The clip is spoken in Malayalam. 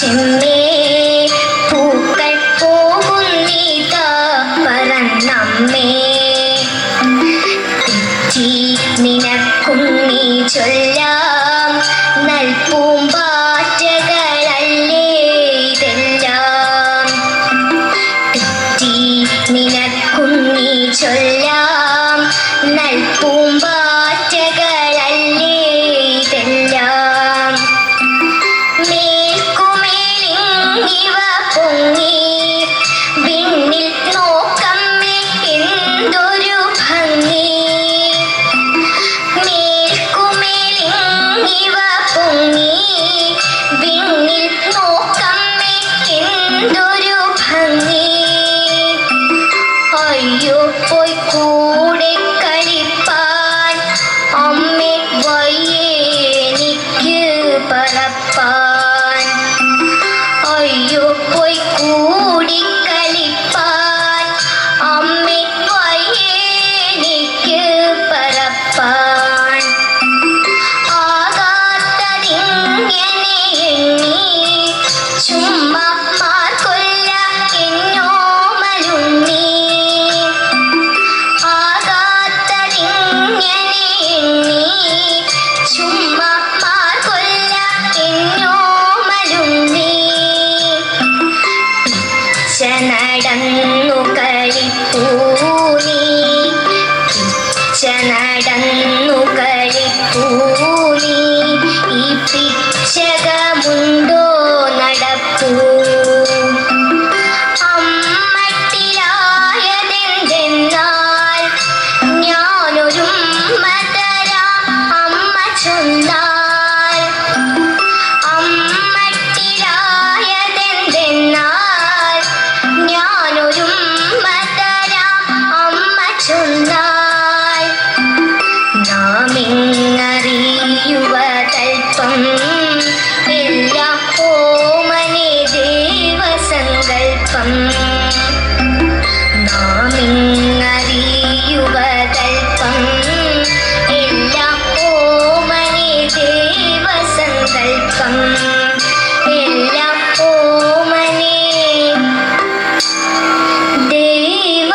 നിന്നും പൂക്കൾ പോകുന്നീതാ പറന്നമ്മേ തെറ്റി നിനക്കും നീ ചൊല്ലാം നൽപൂമ്പാറ്റകളല്ലേ ഇതെല്ലാം. തെറ്റി നിനക്കും നീ ചൊല്ലാം 红你 നടന്നു കളിപ്പൂനി നടന്നു കളിപ്പൂനി ഈ പിച്ചകമുണ്ടോ നടപ്പൂ അമ്മട്ടിലായതെന്തെന്നാൽ ഞാനൊരു മതരാ അമ്മ ചൊന്നു നിന്നറിയുവ തൽപ്പം എല്ലാ ഓമനെ ദേവസങ്കൽപ്പം. നാം ഇന്നറിയുവ തൽപ്പം എല്ലാ ഓമനെ ദേവസങ്കൽപ്പം. എല്ലാ ഓമനെ ദേവസങ്കൽപ്പം.